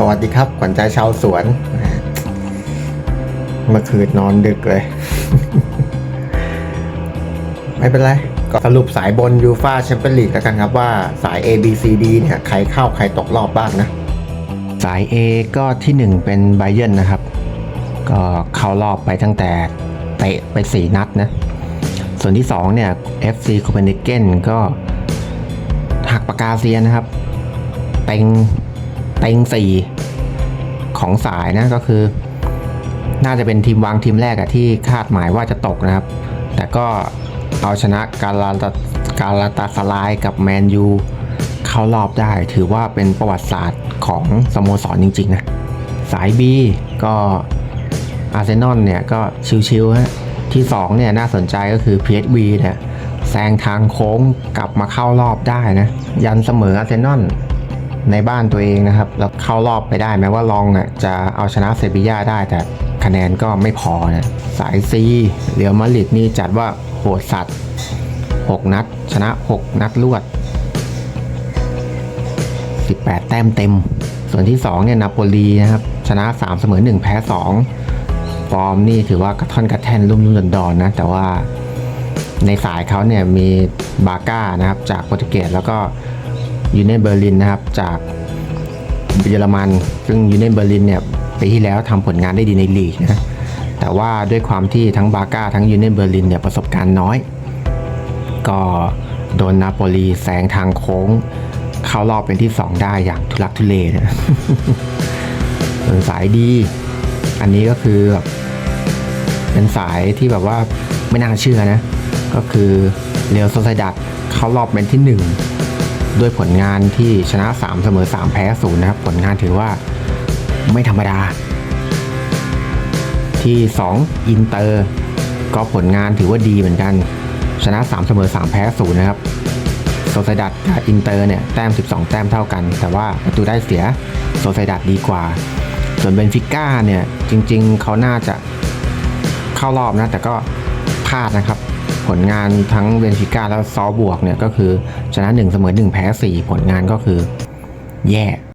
สวัสดีครับขวัญใจชาวสวนเมื่อคืนนอนดึกเลย ไม่เป็นไร ก็สรุปสายบนยูฟาแชมเปี้ยนลีกแล้วกันครับว่าสาย A B C D เนี่ย ใครเข้าใครตกรอบบ้างนะ สาย A ก็ที่ 1 เป็นไบเยนนะครับ ก็เข้ารอบไปตั้งแต่เตะไป 4 นัดนะ ส่วนที่ 2 เนี่ย FC Copenhagen ก็หักปากกาเซียนนะครับ เต็ง เต็งสี่ของสายนะก็คือ น่าจะเป็นทีมวางทีมแรกอะที่คาดหมายว่าจะตกนะครับ แต่ก็เอาชนะกาลาตากาลาตาสลายกับแมนยูเข้ารอบได้ถือว่าเป็นประวัติศาสตร์ของสโมสรจริงๆนะสาย B ก็อาร์เซนอลเนี่ยก็ชิวๆฮะที่2เนี่ยน่าสนใจก็คือ PSV เนี่ยแซงทางโค้งกลับมาเข้ารอบได้นะ ยันเสมออาร์เซนอล ในบ้านตัวเองนะครับ แล้วเข้ารอบไปได้แม้ว่าลองอะจะเอาชนะเซบีย่าได้แต่คะแนนก็ไม่พอนะสายซีเรียวมาริดนี่จัดว่าโหดสัตว์ 6 นัด ชนะ 6 นัดรวด 18 แต้มเต็ม ส่วนที่ 2 เนี่ยนาโปลีนะครับ ชนะ 3 เสมอ 1 แพ้ 2 ฟอร์มนี่ถือว่ากระท่อนกระแท่นรุ่มรุ่มดอนๆนะ แต่ว่าในสายเขาเนี่ยมีบาก้านะครับ จากโปรตุเกสแล้วก็ ยูเนเบอร์ลินนะครับจากเยอรมัน ซึ่งยูเนเบอร์ลินเนี่ยปีที่แล้วทำผลงานได้ดีในลีกนะแต่ว่าด้วยความที่ทั้งบาก้าทั้งยูเนเบอร์ลินเนี่ยประสบการณ์น้อย ก็โดนนาโปลีแซงทางโค้ง เข้ารอบเป็นที่ 2 ได้อย่างทุลักทุเลนะส่วนสายดี อันนี้ก็คือแบบเป็นสายที่แบบว่าไม่น่าเชื่อนะ ก็คือเรียวโซไซดัตเข้ารอบเป็นที่ 1 ด้วยผลงานที่ชนะ 3 เสมอ 3 แพ้0นะครับ ผลงานถือว่าไม่ธรรมดา ที่ 2 อินเตอร์ ก็ผลงานถือว่าดีเหมือนกัน ชนะ 3 เสมอ 3 แพ้0นะครับโซไซดัตกับอินเตอร์เนี่ยแต้ม 12 แต้มเท่ากัน แต่ว่าประตูได้เสียโซไซดัตดีกว่า ส่วนเบนฟิก้าเนี่ยจริงๆ เขาน่าจะเข้ารอบนะ แต่ก็พลาดนะครับ ผลงานทั้งเบนฟิก้าและซอบวกเนี่ยก็คือชนะ1เสมอ1แพ้4 ผลงานก็คือแย่